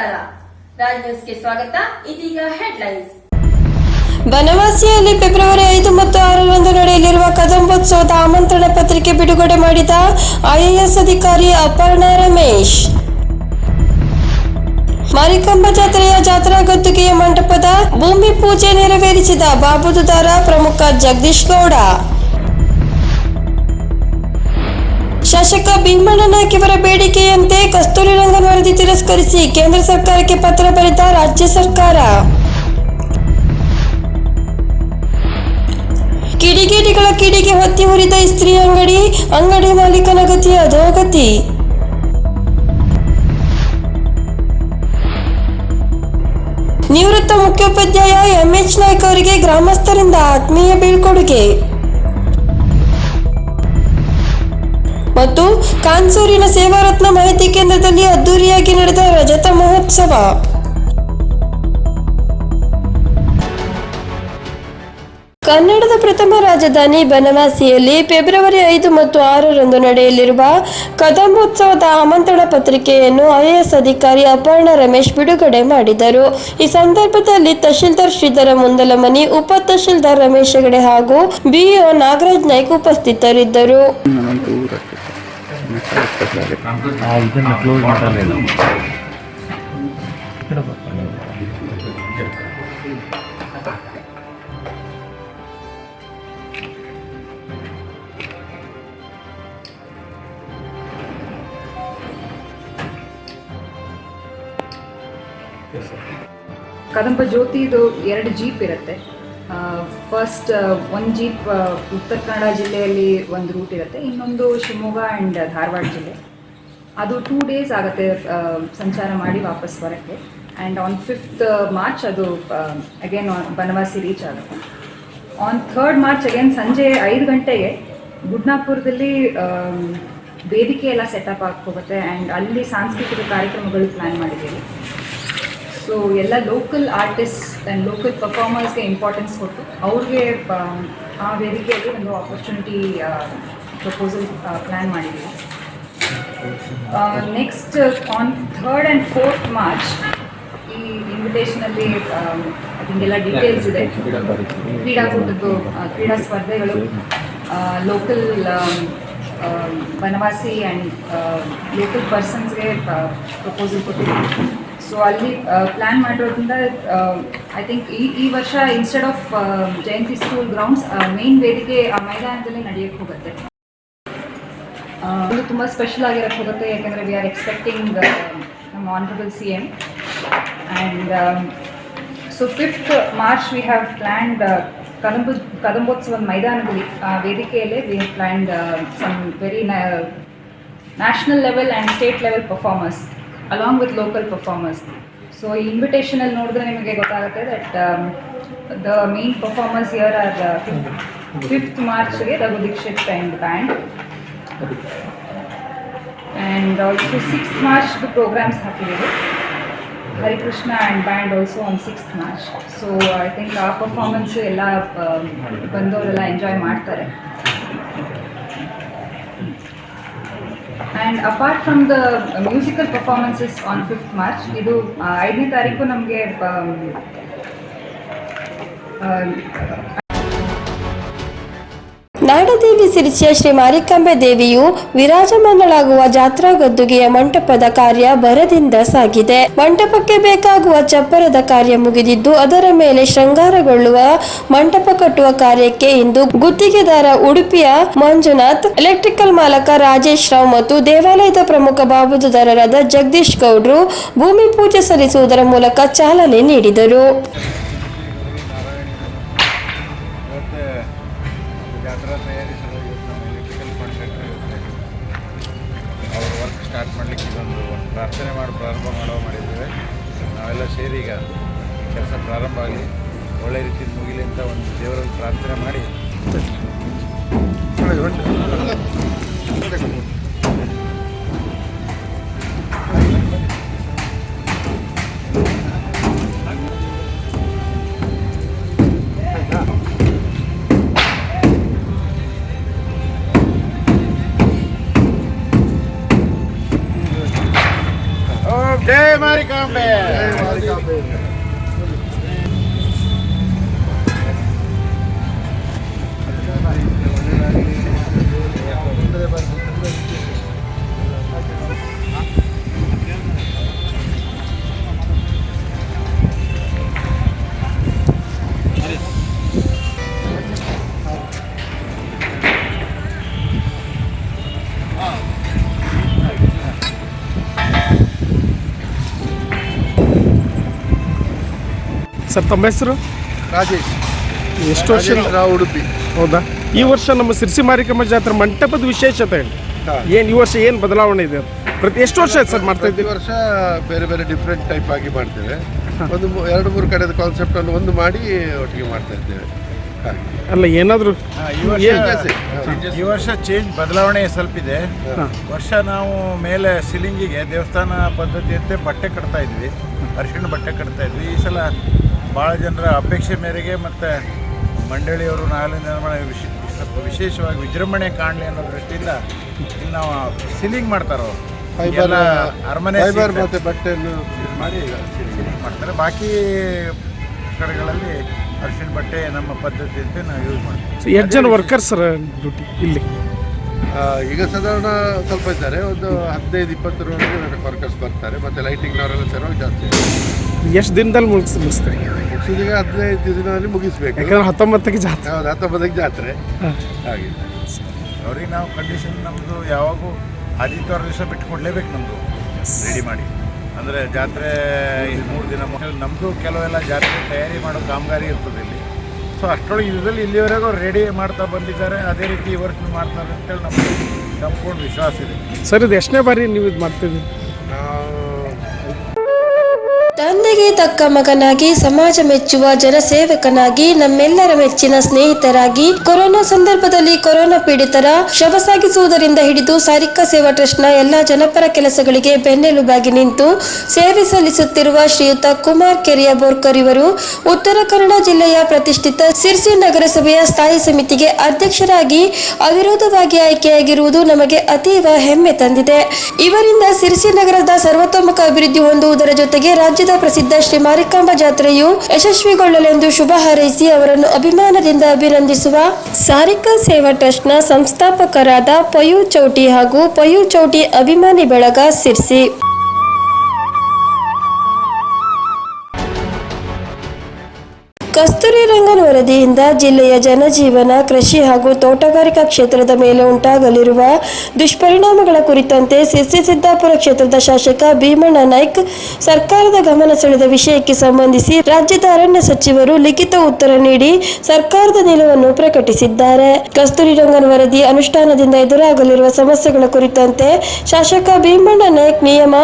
ನ್ಯೂಸ್ಗೆ ಸ್ವಾಗತ. ಇದೀಗ ಹೆಡ್ಲೈನ್ಸ್ ಬನವಾಸಿಯಲ್ಲಿ ಫೆಬ್ರವರಿ ಐದು ಮತ್ತು ಆರರಂದು ನಡೆಯಲಿರುವ ಕದಂಬೋತ್ಸವದ ಆಮಂತ್ರಣ ಪತ್ರಿಕೆ ಬಿಡುಗಡೆ ಮಾಡಿದ ಐಎಎಸ್ ಅಧಿಕಾರಿ ಅಪರ್ಣಾ ರಮೇಶ್. ಮಾರಿಕಂಬ ಜಾತ್ರೆಯ ಜಾತ್ರಾ ಗದ್ದುಗೆಯ ಮಂಟಪದ ಭೂಮಿ ಪೂಜೆ ನೆರವೇರಿಸಿದ ಬಾಬುದುದಾರ ಪ್ರಮುಖ ಜಗದೀಶ್ ಗೌಡ. ಶಾಸಕ ಭೀಮಣ್ಣ ಇವರ ಬೇಡಿಕೆಯಂತೆ ಕಸ್ತೂರಿ ರಂಗನ್ ವರದಿ ತಿರಸ್ಕರಿಸಿ ಕೇಂದ್ರ ಸರ್ಕಾರಕ್ಕೆ ಪತ್ರ ಬರೆದ ರಾಜ್ಯ ಸರ್ಕಾರ. ಕಿಡಿಗೇಡಿಗಳ ಕಿಡಿಗೆ ಹೊತ್ತಿ ಉರಿದ ಇಸ್ತ್ರಿ ಅಂಗಡಿ ಅಂಗಡಿ ಮಾಲೀಕನ ಗತಿ ಅಧೋಗತಿ. ನಿವೃತ್ತ ಮುಖ್ಯೋಪಾಧ್ಯಾಯ ಎಂಎಚ್ ನಾಯ್ಕ ಅವರಿಗೆ ಗ್ರಾಮಸ್ಥರಿಂದ ಆತ್ಮೀಯ ಬೀಳ್ಕೊಡುಗೆ. ಮತ್ತು ಕಾನ್ಸೂರಿನ ಸೇವಾರತ್ನ ಮಾಹಿತಿ ಕೇಂದ್ರದಲ್ಲಿ ಅದ್ದೂರಿಯಾಗಿ ನಡೆದ ರಜತ ಮಹೋತ್ಸವ. ಕನ್ನಡದ ಪ್ರಥಮ ರಾಜಧಾನಿ ಬನವಾಸಿಯಲ್ಲಿ ಫೆಬ್ರವರಿ ಐದು ಮತ್ತು ಆರರಂದು ನಡೆಯಲಿರುವ ಕದಂಬೋತ್ಸವದ ಆಮಂತ್ರಣ ಪತ್ರಿಕೆಯನ್ನು ಐಎಎಸ್ ಅಧಿಕಾರಿ ಅಪರ್ಣ ರಮೇಶ್ ಬಿಡುಗಡೆ ಮಾಡಿದರು. ಈ ಸಂದರ್ಭದಲ್ಲಿ ತಹಶೀಲ್ದಾರ್ ಶ್ರೀಧರ ಮುಂದಲಮನಿ, ಉಪ ತಹಶೀಲ್ದಾರ್ ರಮೇಶ್ ಹೆಗಡೆ ಹಾಗೂ ಬಿಇಒ ನಾಗರಾಜ್ ನಾಯ್ಕ್ ಉಪಸ್ಥಿತರಿದ್ದರು. ಇದನ್ನು ಕ್ಲೋಸ್ ಮಾಡಲಿಲ್ಲ ಕದಂಬ ಜ್ಯೋತಿದು ಎರಡು ಜೀಪ್ ಇರುತ್ತೆ ಫಸ್ಟ್ ಒಂದು ಜೀಪ್ ಉತ್ತರ ಕನ್ನಡ ಜಿಲ್ಲೆಯಲ್ಲಿ ಒಂದು ರೂಟ್ ಇರುತ್ತೆ. ಇನ್ನೊಂದು ಶಿವಮೊಗ್ಗ ಆ್ಯಂಡ್ ಧಾರವಾಡ ಜಿಲ್ಲೆ. ಅದು ಟೂ ಡೇಸ್ ಆಗುತ್ತೆ ಸಂಚಾರ ಮಾಡಿ ವಾಪಸ್ ಬರೋಕ್ಕೆ. ಆ್ಯಂಡ್ ಆನ್ ಫಿಫ್ತ್ ಮಾರ್ಚ್ ಅದು ಅಗೇನ್ ಬನವಾಸಿ ರೀಚ್ ಆಗುತ್ತೆ. ಆನ್ ಥರ್ಡ್ ಮಾರ್ಚ್ ಅಗೇನ್ ಸಂಜೆ ಐದು ಗಂಟೆಗೆ ಗುಡ್ನಾಪುರದಲ್ಲಿ ವೇದಿಕೆ ಎಲ್ಲ ಸೆಟಪ್ ಹೋಗುತ್ತೆ. ಆ್ಯಂಡ್ ಅಲ್ಲಿ ಸಾಂಸ್ಕೃತಿಕ ಕಾರ್ಯಕ್ರಮಗಳು ಪ್ಲ್ಯಾನ್ ಮಾಡಿದ್ದೀವಿ. ಸೊ ಎಲ್ಲ ಲೋಕಲ್ ಆರ್ಟಿಸ್ಟ್ ಆ್ಯಂಡ್ ಲೋಕಲ್ ಪರ್ಫಾರ್ಮರ್ಸ್ಗೆ ಇಂಪಾರ್ಟೆನ್ಸ್ ಕೊಟ್ಟು ಅವ್ರಿಗೆ ಆ, ವೇದಿಕೆಯಲ್ಲಿ ಒಂದು ಆಪರ್ಚುನಿಟಿ ಪ್ರಪೋಸಲ್ ಪ್ಲ್ಯಾನ್ ಮಾಡಿದ್ದೀವಿ. Next on third and fourth March ಈ ಇನ್ವಿಟೇಷನಲ್ಲಿ ಅದಕ್ಕೆಲ್ಲ ಡೀಟೇಲ್ಸ್ ಇದೆ. ಕ್ರೀಡಾಕೂಟದ್ದು ಕ್ರೀಡಾ ಸ್ಪರ್ಧೆಗಳು ಲೋಕಲ್ ಬನವಾಸಿ ಆ್ಯಂಡ್ ಲೋಕಲ್ ಪರ್ಸನ್ಸ್ಗೆ ಪ್ರಪೋಸಲ್ ಕೊಟ್ಟಿದ್ದೀವಿ ಸೊ ಅಲ್ಲಿ ಪ್ಲ್ಯಾನ್ ಮಾಡಿರೋದ್ರಿಂದ ಐ ಥಿಂಕ್ ಈ ಈ ವರ್ಷ instead of Jayanti school grounds main ವೇದಿಕೆ ಆ ಮೈದಾನದಲ್ಲಿ ನಡೆಯೋಕ್ಕೆ ಹೋಗುತ್ತೆ. ಅದು ಇದು ತುಂಬ ಸ್ಪೆಷಲ್ ಆಗಿರಕ್ಕೆ ಹೋಗುತ್ತೆ, ಯಾಕಂದರೆ ವಿ ಆರ್ ಎಕ್ಸ್ಪೆಕ್ಟಿಂಗ್ ನಮ್ಮ honourable C M and so fifth March we have planned Kadamba, ಕದಂಬೋತ್ಸವದ ಮೈದಾನದಲ್ಲಿ, ಆ ವೇದಿಕೆಯಲ್ಲೇ we planned some very national level and state level performers along with local performers so ಈ ಇನ್ವಿಟೇಷನಲ್ಲಿ ನೋಡಿದ್ರೆ ನಿಮಗೆ ಗೊತ್ತಾಗುತ್ತೆ that the main performers year are fifth ಮಾರ್ಚ್ಗೆ Raghu Dixit and band and also sixth ಮಾರ್ಚ್ದು programmes ಹಾಕಿದ್ದೀವಿ. Harikrishna and band also on sixth March so I think ಆ performance ಎಲ್ಲ ಬಂದವರೆಲ್ಲ enjoy ಮಾಡ್ತಾರೆ. And apart from the musical performances on fifth March ಇದು ಐದನೇ ತಾರೀಕು ನಮಗೆ ನಾಡದೇವಿ ಸಿರಿಸಿಯ ಶ್ರೀ ಮಾರಿಕಾಂಬೆ ದೇವಿಯು ವಿರಾಜಮಾನಳಾಗುವ ಜಾತ್ರಾ ಗದ್ದುಗೆಯ ಮಂಟಪದ ಕಾರ್ಯ ಭರದಿಂದ ಸಾಗಿದೆ. ಮಂಟಪಕ್ಕೆ ಬೇಕಾಗುವ ಚಪ್ಪರದ ಕಾರ್ಯ ಮುಗಿದಿದ್ದು, ಅದರ ಮೇಲೆ ಶೃಂಗಾರಗೊಳ್ಳುವ ಮಂಟಪ ಕಟ್ಟುವ ಕಾರ್ಯಕ್ಕೆ ಇಂದು ಗುತ್ತಿಗೆದಾರ ಉಡುಪಿಯ ಮಂಜುನಾಥ್, ಎಲೆಕ್ಟ್ರಿಕಲ್ ಮಾಲಕ ರಾಜೇಶ್ ರಾವ್ ಮತ್ತು ದೇವಾಲಯದ ಪ್ರಮುಖ ಬಾಬುದಾರರಾದ ಜಗದೀಶ್ ಗೌಡ್ರು ಭೂಮಿ ಪೂಜೆ ಸಲ್ಲಿಸುವುದರ ಮೂಲಕ ಚಾಲನೆ ನೀಡಿದರು ಇವತ್ತು ಜಾತ್ರಾ ತಯಾರಿಸಲು ಇವತ್ತು ನಮ್ಮ ಎಲೆಕ್ಟ್ರಿಕಲ್ ಕಾಂಟ್ರಾಕ್ಟರ್ ಇರುತ್ತೆ. ಅವ್ರ ವರ್ಕ್ ಸ್ಟಾರ್ಟ್ ಮಾಡಲಿಕ್ಕೆ ಇದೊಂದು ಒಂದು ಪ್ರಾರ್ಥನೆ ಮಾಡಿ ಪ್ರಾರಂಭ ಮಾಡೋ ಮಾಡಿದ್ದೇವೆ. ನಾವೆಲ್ಲ ಸೇರಿ ಈಗ ಕೆಲಸ ಪ್ರಾರಂಭ ಆಗಲಿ ಒಳ್ಳೆ ರೀತಿಯಲ್ಲಿ ಮುಗಿಲಿ ಅಂತ ಒಂದು ದೇವರಲ್ಲಿ ಪ್ರಾರ್ಥನೆ ಮಾಡಿ. ಓಕೆ ಜೈ ಮಾರಿಕಾಂಬೆ ಸರ್ ತಮ್ಮ ಹೆಸರು? ರಾಜೇಶ್. ಎಷ್ಟು ವರ್ಷ? ಉಡುಪಿ. ಹೌದಾ? ಈ ವರ್ಷ ನಮ್ಮ ಸಿರ್ಸಿ ಮಾರಿಕಮ್ಮ ಜಾತ್ರೆ ಮಂಟಪದ ವಿಶೇಷತೆ. ಏನು ಈ ವರ್ಷ ಏನು ಬದಲಾವಣೆ ಇದೆ? ಪ್ರತಿ ಎಷ್ಟು ವರ್ಷ ಆಯ್ತು ಸರ್ ಮಾಡ್ತಾ ಇದ್ದೀವಿ ವರ್ಷ ಬೇರೆ ಬೇರೆ ಡಿಫ್ರೆಂಟ್ ಟೈಪ್ ಆಗಿ ಮಾಡ್ತೇವೆ. ಒಂದು ಎರಡು ಮೂರು ಕಡೆದ ಕಾನ್ಸೆಪ್ಟ್ ಅನ್ನು ಒಂದು ಮಾಡಿ ಒಟ್ಟಿಗೆ ಮಾಡ್ತಾ ಇದ್ದೇವೆ. ಅಲ್ಲ ಏನಾದರೂ ಹಾ, ಈ ವರ್ಷ ಈ ವರ್ಷ ಚೇಂಜ್ ಬದಲಾವಣೆ ಸ್ವಲ್ಪ ಇದೆ ವರ್ಷ ನಾವು ಮೇಲೆ ಸಿಲಿಂಗಿಗೆ ದೇವಸ್ಥಾನ ಪದ್ಧತಿಯಂತೆ ಬಟ್ಟೆ ಕಟ್ತಾ ಇದ್ವಿ. ಅರಿಶಿಣ ಬಟ್ಟೆ ಕಟ್ತಾ ಇದ್ವಿ. ಈ ಸಲ ಭಾಳ ಜನರ ಅಪೇಕ್ಷೆ ಮೇರೆಗೆ ಮತ್ತು ಮಂಡಳಿಯವರು ನಾಳೆ ನಿರ್ಮಾಣ ವಿಶ್ ಸ್ವಲ್ಪ ವಿಶೇಷವಾಗಿ ವಿಜೃಂಭಣೆ ಕಾಣಲಿ ಅನ್ನೋ ದೃಷ್ಟಿಯಿಂದ ಇಲ್ಲಿ ನಾವು ಸೀಲಿಂಗ್ ಮಾಡ್ತಾರೆ. ಅವರು ಎಲ್ಲ ಅರಮನೆ ಫೈಬರ್ ಮತ್ತು ಬಟ್ಟೆಯನ್ನು ಯೂಸ್ ಮಾಡಿ ಸೀಲಿಂಗ್ ಮಾಡ್ತಾರೆ. ಬಾಕಿ ಕಡೆಗಳಲ್ಲಿ ಅರ್ಶಿನ ಬಟ್ಟೆ ನಮ್ಮ ಪದ್ಧತಿಯಂತೆ ನಾವು ಯೂಸ್ ಮಾಡ್ತೀವಿ. ಎಷ್ಟು ಜನ ವರ್ಕರ್ಸ್ ಸರ್ ಡ್ಯೂಟಿ ಇಲ್ಲಿ? ಈಗ ಸಾಧಾರಣ ಸ್ವಲ್ಪ ಇದ್ದಾರೆ. ಒಂದು ಹದಿನೈದು ಇಪ್ಪತ್ತರವರೆಗೆ ವರ್ಕರ್ಸ್ ಬರ್ತಾರೆ. ಮತ್ತೆ ಲೈಟಿಂಗ್ನವರೆಲ್ಲ ಸೇರುವಾಗ ಜಾಸ್ತಿ. ಎಷ್ಟು ದಿನದಲ್ಲಿ ಮುಗಿಸ್ ಮುಗಿಸ್ತೀವಿ ಈಗ ಹದಿನೈದು ದಿನದಲ್ಲಿ ಮುಗಿಸ್ಬೇಕು. ಯಾಕಂದ್ರೆ ಹತ್ತೊಂಬತ್ತಕ್ಕೆ ಜಾತ್ರೆ. ಹೌದು ಹತ್ತೊಂಬತ್ತಕ್ಕೆ ಜಾತ್ರೆ. ಹಾಗೆ. ಅವ್ರಿಗೆ ನಾವು ಕಂಡೀಷನ್ ನಮ್ಮದು ಯಾವಾಗೂ ಆದಿತ್ಯವಾರ ದಿವಸ ಬಿಟ್ಟು ಕೊಡಲೇಬೇಕು ನಮ್ಮದು ರೆಡಿ ಮಾಡಿ. ಅಂದರೆ ಜಾತ್ರೆ ಇಲ್ಲಿ ಮೂರು ದಿನ ನಮ್ಮದು ಕೆಲವೆಲ್ಲ ಜಾತ್ರೆ ತಯಾರಿ ಮಾಡೋ ಕಾಮಗಾರಿ ಇರ್ತದೆ ಇಲ್ಲಿ. ಸೊ ಅಷ್ಟೊಳಗೆ ಇದರಲ್ಲಿ ಇಲ್ಲಿವರೆಗೂ ಅವ್ರು ರೆಡಿ ಮಾಡ್ತಾ ಬಂದಿದ್ದಾರೆ. ಅದೇ ರೀತಿ ಈ ವರ್ಷ ಮಾಡ್ತಾರೆ ಅಂತೇಳಿ ನಮಗೆ ಸಂಪೂರ್ಣ ವಿಶ್ವಾಸ ಇದೆ. ಸರ್ ಇದು ಎಷ್ಟನೇ ಬಾರಿ ನೀವು ಇದು ಮಾಡ್ತಿದ್ದೀವಿ ನಾವು ತಂದೆಗೆ ತಕ್ಕ ಮಗನಾಗಿ, ಸಮಾಜ ಮೆಚ್ಚುವ ಜನಸೇವಕನಾಗಿ, ನಮ್ಮೆಲ್ಲರ ಮೆಚ್ಚಿನ ಸ್ನೇಹಿತರಾಗಿ, ಕೊರೋನಾ ಸಂದರ್ಭದಲ್ಲಿ ಕೊರೋನಾ ಪೀಡಿತರ ಶವ ಸಾಗಿಸುವುದರಿಂದ ಹಿಡಿದು ಸಾರಿಕಾ ಸೇವಾ ಟ್ರಸ್ಟ್ನ ಎಲ್ಲಾ ಜನಪರ ಕೆಲಸಗಳಿಗೆ ಬೆನ್ನೆಲುಬಾಗಿ ನಿಂತು ಸೇವೆ ಸಲ್ಲಿಸುತ್ತಿರುವ ಶ್ರೀಯುತ ಕುಮಾರ್ ಕೆರಿಯ ಬೋರ್ಕರ್ ಇವರು ಉತ್ತರ ಕನ್ನಡ ಜಿಲ್ಲೆಯ ಪ್ರತಿಷ್ಠಿತ ಸಿರ್ಸಿ ನಗರಸಭೆಯ ಸ್ಥಾಯಿ ಸಮಿತಿಗೆ ಅಧ್ಯಕ್ಷರಾಗಿ ಅವಿರೋಧವಾಗಿ ಆಯ್ಕೆಯಾಗಿರುವುದು ನಮಗೆ ಅತೀವ ಹೆಮ್ಮೆ ತಂದಿದೆ. ಇವರಿಂದ ಸಿರ್ಸಿ ನಗರದ ಸರ್ವತೋಮುಖ ಅಭಿವೃದ್ಧಿ ಹೊಂದುವುದರ ಜೊತೆಗೆ ರಾಜ್ಯದ ಪ್ರಸಿದ್ಧ ಶ್ರೀ ಮಾರಿಕಾಂಬ ಜಾತ್ರೆಯು ಯಶಸ್ವಿಗೊಳ್ಳಲೆಂದು ಶುಭ ಹಾರೈಸಿ ಅವರನ್ನು ಅಭಿಮಾನದಿಂದ ಅಭಿನಂದಿಸುವ ಸಾರಿಕಾ ಸೇವಾ ಟ್ರಸ್ಟ್ನ ಸಂಸ್ಥಾಪಕರಾದ ಪಯು ಚೌಟಿ ಹಾಗೂ ಪಯು ಚೌಟಿ ಅಭಿಮಾನಿ ಬೆಳಗ ಸಿರ್ಸಿ. ವರದಿಯಿಂದ ಜಿಲ್ಲೆಯ ಜನಜೀವನ, ಕೃಷಿ ಹಾಗೂ ತೋಟಗಾರಿಕಾ ಕ್ಷೇತ್ರದ ಮೇಲೆ ಉಂಟಾಗಲಿರುವ ದುಷ್ಪರಿಣಾಮಗಳ ಕುರಿತಂತೆ ಸಿಸಿ ಸಿದ್ದಾಪುರ ಕ್ಷೇತ್ರದ ಶಾಸಕ ಭೀಮಣ್ಣ ನಾಯ್ಕ್ ಸರ್ಕಾರದ ಗಮನ ಸೆಳೆದ ವಿಷಯಕ್ಕೆ ಸಂಬಂಧಿಸಿ ರಾಜ್ಯದ ಅರಣ್ಯ ಸಚಿವರು ಲಿಖಿತ ಉತ್ತರ ನೀಡಿ ಸರ್ಕಾರದ ನಿಲುವನ್ನು ಪ್ರಕಟಿಸಿದ್ದಾರೆ. ಕಸ್ತೂರಿ ರಂಗನ್ ವರದಿ ಅನುಷ್ಠಾನದಿಂದ ಎದುರಾಗಲಿರುವ ಸಮಸ್ಯೆಗಳ ಕುರಿತಂತೆ ಶಾಸಕ ಭೀಮಣ್ಣ ನಾಯ್ಕ್ ನಿಯಮ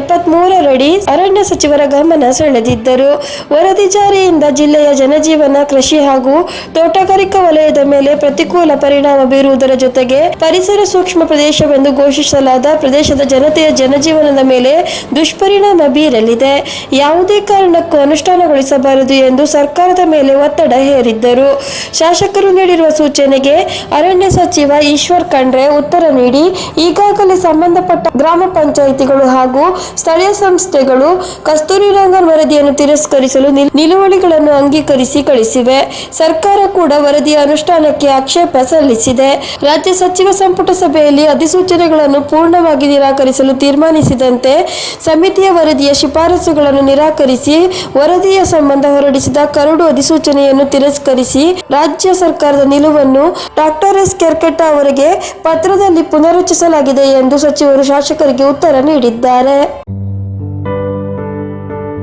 ಎಪ್ಪತ್ಮೂರರಡಿ ಅರಣ್ಯ ಸಚಿವರ ಗಮನ ಸೆಳೆದಿದ್ದರು. ವರದಿ ಜಾರಿಯಿಂದ ಜಿಲ್ಲೆಯ ಜನಜೀವನ, ಕೃಷಿ ಹಾಗೂ ತೋಟಗಾರಿಕಾ ವಲಯದ ಮೇಲೆ ಪ್ರತಿಕೂಲ ಪರಿಣಾಮ ಬೀರುವುದರ ಜೊತೆಗೆ ಪರಿಸರ ಸೂಕ್ಷ್ಮ ಪ್ರದೇಶವೆಂದು ಘೋಷಿಸಲಾದ ಪ್ರದೇಶದ ಜನತೆಯ ಜನಜೀವನದ ಮೇಲೆ ದುಷ್ಪರಿಣಾಮ ಬೀರಲಿದೆ. ಯಾವುದೇ ಕಾರಣಕ್ಕೂ ಅನುಷ್ಠಾನಗೊಳಿಸಬಾರದು ಎಂದು ಸರ್ಕಾರದ ಮೇಲೆ ಒತ್ತಡ ಹೇರಿದ್ದರು. ಶಾಸಕರು ನೀಡಿರುವ ಸೂಚನೆಗೆ ಅರಣ್ಯ ಸಚಿವ ಈಶ್ವರ್ ಖಂಡ್ರೆ ಉತ್ತರ ನೀಡಿ, ಈಗಾಗಲೇ ಸಂಬಂಧಪಟ್ಟ ಗ್ರಾಮ ಪಂಚಾಯಿತಿಗಳು ಹಾಗೂ ಸ್ಥಳೀಯ ಸಂಸ್ಥೆಗಳು ಕಸ್ತೂರಿ ರಂಗನ್ ವರದಿಯನ್ನು ತಿರಸ್ಕರಿಸಲು ನಿಲ್- ನಿಲುವಳಿಗಳನ್ನು ಅಂಗೀಕರಿಸಿ ಕಳಿಸಿವೆ. ಸರ್ಕಾರ ಕೂಡ ವರದಿಯ ಅನುಷ್ಠಾನಕ್ಕೆ ಆಕ್ಷೇಪ ಸಲ್ಲಿಸಿದೆ. ರಾಜ್ಯ ಸಚಿವ ಸಂಪುಟ ಸಭೆಯಲ್ಲಿ ಅಧಿಸೂಚನೆಗಳನ್ನು ಪೂರ್ಣವಾಗಿ ನಿರಾಕರಿಸಲು ತೀರ್ಮಾನಿಸಿದಂತೆ ಸಮಿತಿಯ ವರದಿಯ ಶಿಫಾರಸುಗಳನ್ನು ನಿರಾಕರಿಸಿ ವರದಿಯ ಸಂಬಂಧ ಹೊರಡಿಸಿದ ಕರಡು ಅಧಿಸೂಚನೆಯನ್ನು ತಿರಸ್ಕರಿಸಿ ರಾಜ್ಯ ಸರ್ಕಾರದ ನಿಲುವನ್ನು ಡಾಕ್ಟರ್ ಎಸ್ ಕೆರ್ಕೆಟ್ಟ ಅವರಿಗೆ ಪತ್ರದಲ್ಲಿ ಪುನರುಚ್ಚರಿಸಲಾಗಿದೆ ಎಂದು ಸಚಿವರು ಶಾಸಕರಿಗೆ ಉತ್ತರ ನೀಡಿದ್ದಾರೆ.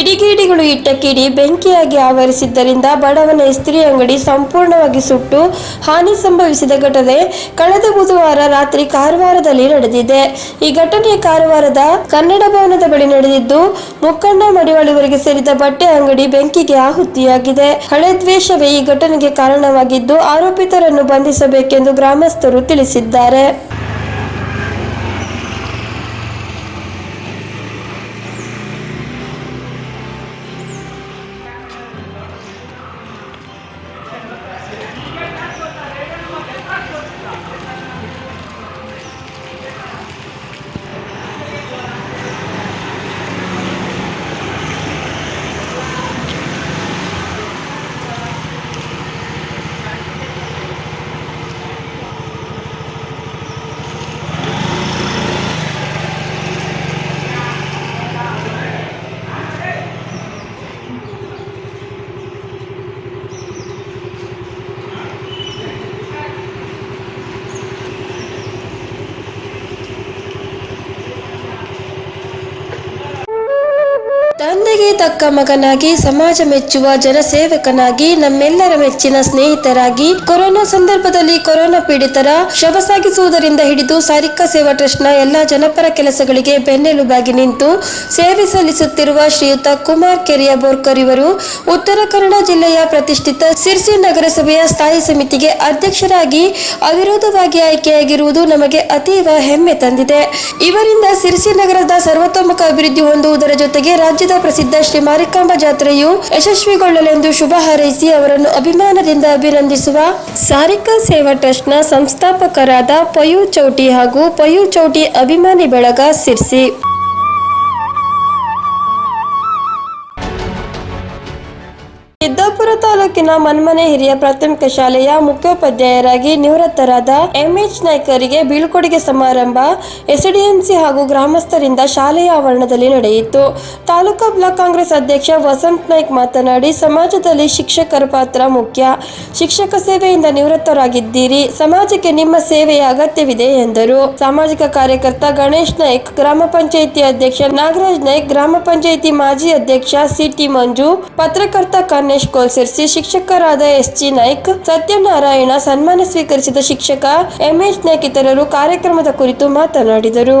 ಕಿಡಿಗೇಡಿಗಳು ಇಟ್ಟ ಕಿಡಿ ಬೆಂಕಿಯಾಗಿ ಆವರಿಸಿದ್ದರಿಂದ ಬಡವನ ಇಸ್ತ್ರಿ ಅಂಗಡಿ ಸಂಪೂರ್ಣವಾಗಿ ಸುಟ್ಟು ಹಾನಿ ಸಂಭವಿಸಿದ ಘಟನೆ ಕಳೆದ ಬುಧವಾರ ರಾತ್ರಿ ಕಾರವಾರದಲ್ಲಿ ನಡೆದಿದೆ. ಈ ಘಟನೆ ಕಾರವಾರದ ಕನ್ನಡ ಭವನದ ಬಳಿ ನಡೆದಿದ್ದು ಮುಖಂಡ ಮಡಿವಾಳಿವರಿಗೆ ಸೇರಿದ ಬಟ್ಟೆ ಅಂಗಡಿ ಬೆಂಕಿಗೆ ಆಹುತಿಯಾಗಿದೆ. ಹಳೆ ದ್ವೇಷವೇ ಈ ಘಟನೆಗೆ ಕಾರಣವಾಗಿದ್ದು, ಆರೋಪಿತರನ್ನು ಬಂಧಿಸಬೇಕೆಂದು ಗ್ರಾಮಸ್ಥರು ತಿಳಿಸಿದ್ದಾರೆ ತಂದೆಗೆ ತಕ್ಕ ಮಗನಾಗಿ, ಸಮಾಜ ಮೆಚ್ಚುವ ಜನಸೇವಕನಾಗಿ, ನಮ್ಮೆಲ್ಲರ ಮೆಚ್ಚಿನ ಸ್ನೇಹಿತರಾಗಿ, ಕೊರೋನಾ ಸಂದರ್ಭದಲ್ಲಿ ಕೊರೋನಾ ಪೀಡಿತರ ಶವ ಸಾಗಿಸುವುದರಿಂದ ಹಿಡಿದು ಸಾರಿಕಾ ಸೇವಾ ಟ್ರಸ್ಟ್ನ ಎಲ್ಲಾ ಜನಪರ ಕೆಲಸಗಳಿಗೆ ಬೆನ್ನೆಲುಬಾಗಿ ನಿಂತು ಸೇವೆ ಸಲ್ಲಿಸುತ್ತಿರುವ ಶ್ರೀಯುತ ಕುಮಾರ್ ಕೆರಿಯ ಬೋರ್ಕರ್ ಇವರು ಉತ್ತರ ಕನ್ನಡ ಜಿಲ್ಲೆಯ ಪ್ರತಿಷ್ಠಿತ ಸಿರ್ಸಿ ನಗರಸಭೆಯ ಸ್ಥಾಯಿ ಸಮಿತಿಗೆ ಅಧ್ಯಕ್ಷರಾಗಿ ಅವಿರೋಧವಾಗಿ ಆಯ್ಕೆಯಾಗಿರುವುದು ನಮಗೆ ಅತೀವ ಹೆಮ್ಮೆ ತಂದಿದೆ. ಇವರಿಂದ ಸಿರ್ಸಿ ನಗರದ ಸರ್ವತೋಮುಖ ಅಭಿವೃದ್ಧಿ ಹೊಂದುವುದರ ಜೊತೆಗೆ ರಾಜ್ಯದ ಪ್ರಸಿದ್ಧ ಶ್ರೀ ಮಾರಿಕಾಂಬಾ ಜಾತ್ರೆಯು ಯಶಸ್ವಿಗೊಳ್ಳಲೆಂದು ಶುಭ ಹಾರೈಸಿ ಅವರನ್ನು ಅಭಿಮಾನದಿಂದ ಅಭಿನಂದಿಸುವ ಸಾರಿಕಾ ಸೇವಾ ಟ್ರಸ್ಟ್ನ ಸಂಸ್ಥಾಪಕರಾದ ಪಯು ಚೌಟಿ ಹಾಗೂ ಪಯು ಚೌಟಿ ಅಭಿಮಾನಿ ಬಳಗ ಸಿರ್ಸಿ. ತಾಲೂಕಿನ ಮನ್ಮನೆ ಹಿರಿಯ ಪ್ರಾಥಮಿಕ ಶಾಲೆಯ ಮುಖ್ಯೋಪಾಧ್ಯಾಯರಾಗಿ ನಿವೃತ್ತರಾದ ಎಂಎಚ್ ನಾಯ್ಕರಿಗೆ ಬೀಳ್ಕೊಡುಗೆ ಸಮಾರಂಭ ಎಸ್ಡಿಎಂಸಿ ಹಾಗೂ ಗ್ರಾಮಸ್ಥರಿಂದ ಶಾಲೆಯ ಆವರಣದಲ್ಲಿ ನಡೆಯಿತು. ತಾಲೂಕಾ ಬ್ಲಾಕ್ ಕಾಂಗ್ರೆಸ್ ಅಧ್ಯಕ್ಷ ವಸಂತ್ ನಾಯ್ಕ್ ಮಾತನಾಡಿ, ಸಮಾಜದಲ್ಲಿ ಶಿಕ್ಷಕರ ಪಾತ್ರ ಮುಖ್ಯ. ಶಿಕ್ಷಕ ಸೇವೆಯಿಂದ ನಿವೃತ್ತರಾಗಿದ್ದೀರಿ. ಸಮಾಜಕ್ಕೆ ನಿಮ್ಮ ಸೇವೆಯ ಅಗತ್ಯವಿದೆ ಎಂದರು. ಸಾಮಾಜಿಕ ಕಾರ್ಯಕರ್ತ ಗಣೇಶ್ ನಾಯ್ಕ್, ಗ್ರಾಮ ಪಂಚಾಯಿತಿ ಅಧ್ಯಕ್ಷ ನಾಗರಾಜ್ ನಾಯ್ಕ, ಗ್ರಾಮ ಪಂಚಾಯಿತಿ ಮಾಜಿ ಅಧ್ಯಕ್ಷ ಸಿಟಿ ಮಂಜು, ಪತ್ರಕರ್ತ ಕನ್ನೇಶ್ ಕೋಲ್ಸಿರ್ಸಿ ಶಿಕ್ಷಕರಾದ ಎಸ್ ಜಿ ನಾಯ್ಕ್ ಸತ್ಯನಾರಾಯಣ ಸನ್ಮಾನ ಸ್ವೀಕರಿಸಿದ ಶಿಕ್ಷಕ ಎಂಎಚ್ ನಾಯ್ಕ್ ಇತರರು ಕಾರ್ಯಕ್ರಮದ ಕುರಿತು ಮಾತನಾಡಿದರು.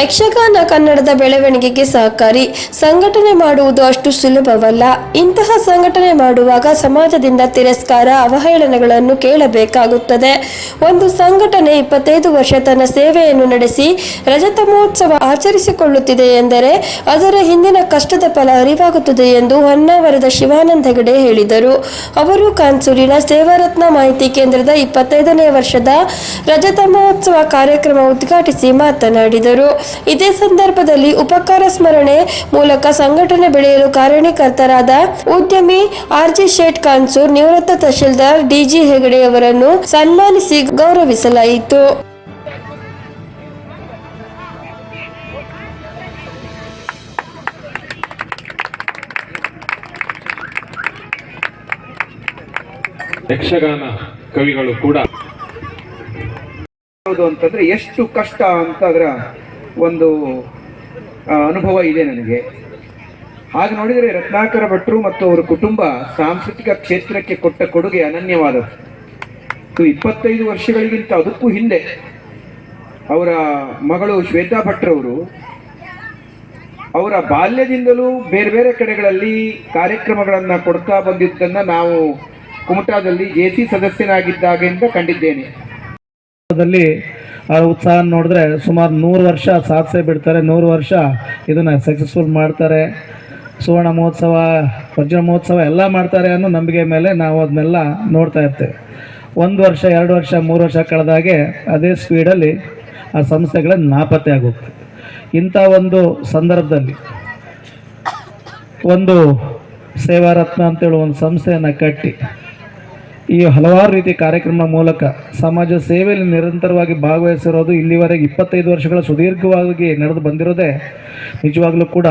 Yakshagana ಕನ್ನಡದ ಬೆಳವಣಿಗೆಗೆ ಸಹಕಾರಿ. ಸಂಘಟನೆ ಮಾಡುವುದು ಅಷ್ಟು ಸುಲಭವಲ್ಲ. ಇಂತಹ ಸಂಘಟನೆ ಮಾಡುವಾಗ ಸಮಾಜದಿಂದ ತಿರಸ್ಕಾರ, ಅವಹೇಳನಗಳನ್ನು ಕೇಳಬೇಕಾಗುತ್ತದೆ. ಒಂದು ಸಂಘಟನೆ ಇಪ್ಪತ್ತೈದು ವರ್ಷ ತನ್ನ ಸೇವೆಯನ್ನು ನಡೆಸಿ ರಜತ ಮಹೋತ್ಸವ ಆಚರಿಸಿಕೊಳ್ಳುತ್ತಿದೆ ಎಂದರೆ ಅದರ ಹಿಂದಿನ ಕಷ್ಟದ ಫಲ ಅರಿವಾಗುತ್ತದೆ ಎಂದು ಹೊನ್ನಾವರದ ಶಿವಾನಂದ ಹೆಗಡೆ ಹೇಳಿದರು. ಅವರು ಕಾನ್ಸೂರಿನ ಸೇವಾರತ್ನ ಮಾಹಿತಿ ಕೇಂದ್ರದ ಇಪ್ಪತ್ತೈದನೇ ವರ್ಷದ ರಜತ ಮಹೋತ್ಸವ ಕಾರ್ಯಕ್ರಮ ಉದ್ಘಾಟಿಸಿ ಮಾತನಾಡಿದರು. ಇದೇ ಸಂದರ್ಭದಲ್ಲಿ ಉಪಕಾರ ಸ್ಮರಣೆ ಮೂಲಕ ಸಂಘಟನೆ ಬೆಳೆಯಲು ಕಾರಣೀಕರ್ತರಾದ ಉದ್ಯಮಿ ಆರ್ಜಿ ಶೇಟ್ ಕಾನ್ಸೂರ್ ನಿವೃತ್ತ ತಹಶೀಲ್ದಾರ್ ಡಿಜಿ ಹೆಗಡೆ ಅವರನ್ನು ಸನ್ಮಾನಿಸಿ ಗೌರವಿಸಲಾಯಿತು. ಯಕ್ಷಗಾನ ಕವಿಗಳು ಕೂಡ ಯಾವುದು ಅಂತಂದ್ರೆ ಎಷ್ಟು ಕಷ್ಟ ಅಂತ ಅದರ ಒಂದು ಅನುಭವ ಇದೆ ನನಗೆ. ಹಾಗೆ ನೋಡಿದರೆ ರತ್ನಾಕರ ಭಟ್ರು ಮತ್ತು ಅವರ ಕುಟುಂಬ ಸಾಂಸ್ಕೃತಿಕ ಕ್ಷೇತ್ರಕ್ಕೆ ಕೊಟ್ಟ ಕೊಡುಗೆ ಅನನ್ಯವಾದದ್ದು. ಇಪ್ಪತ್ತೈದು ವರ್ಷಗಳಿಗಿಂತ ಅದಕ್ಕೂ ಹಿಂದೆ ಅವರ ಮಗಳು ಶ್ವೇತಾ ಭಟ್ರವರು ಅವರ ಬಾಲ್ಯದಿಂದಲೂ ಬೇರೆ ಬೇರೆ ಕಡೆಗಳಲ್ಲಿ ಕಾರ್ಯಕ್ರಮಗಳನ್ನು ಕೊಡ್ತಾ ಬಂದಿದ್ದನ್ನು ನಾವು ಕುಮಟಾದಲ್ಲಿ ಎ ಸಿ ಸದಸ್ಯನಾಗಿದ್ದಾಗಿಂದ ಕಂಡಿದ್ದೇನೆ. ಆ ಉತ್ಸಾಹ ನೋಡಿದ್ರೆ ಸುಮಾರು ನೂರು ವರ್ಷ ಸಾಧಿಸೇ ಬಿಡ್ತಾರೆ, ನೂರು ವರ್ಷ ಇದನ್ನು ಸಕ್ಸಸ್ಫುಲ್ ಮಾಡ್ತಾರೆ. ಸುವರ್ಣ ಮಹೋತ್ಸವ ವಜ್ರ ಮಹೋತ್ಸವ ಎಲ್ಲ ಮಾಡ್ತಾರೆ ಅನ್ನೋ ನಂಬಿಕೆ ಮೇಲೆ ನಾವು ಅದನ್ನೆಲ್ಲ ನೋಡ್ತಾ ಇರ್ತೇವೆ. ಒಂದು ವರ್ಷ, ಎರಡು ವರ್ಷ, ಮೂರು ವರ್ಷ ಕಳೆದಾಗೆ ಅದೇ ಸ್ಪೀಡಲ್ಲಿ ಆ ಸಂಸ್ಥೆಗಳು ನಾಪತ್ತೆ ಆಗೋಗ್ತದೆ ಇಂಥ ಒಂದು ಸಂದರ್ಭದಲ್ಲಿ ಒಂದು ಸೇವಾರತ್ನ ಅಂತೇಳಿ ಒಂದು ಸಂಸ್ಥೆಯನ್ನು ಕಟ್ಟಿ ಈ ಹಲವಾರು ರೀತಿ ಕಾರ್ಯಕ್ರಮ ಮೂಲಕ ಸಮಾಜ ಸೇವೆಯಲ್ಲಿ ನಿರಂತರವಾಗಿ ಭಾಗವಹಿಸಿರೋದು ಇಲ್ಲಿವರೆಗೆ ಇಪ್ಪತ್ತೈದು ವರ್ಷಗಳ ಸುದೀರ್ಘವಾಗಿ ನಡೆದು ಬಂದಿರೋದೇ ನಿಜವಾಗ್ಲೂ ಕೂಡ.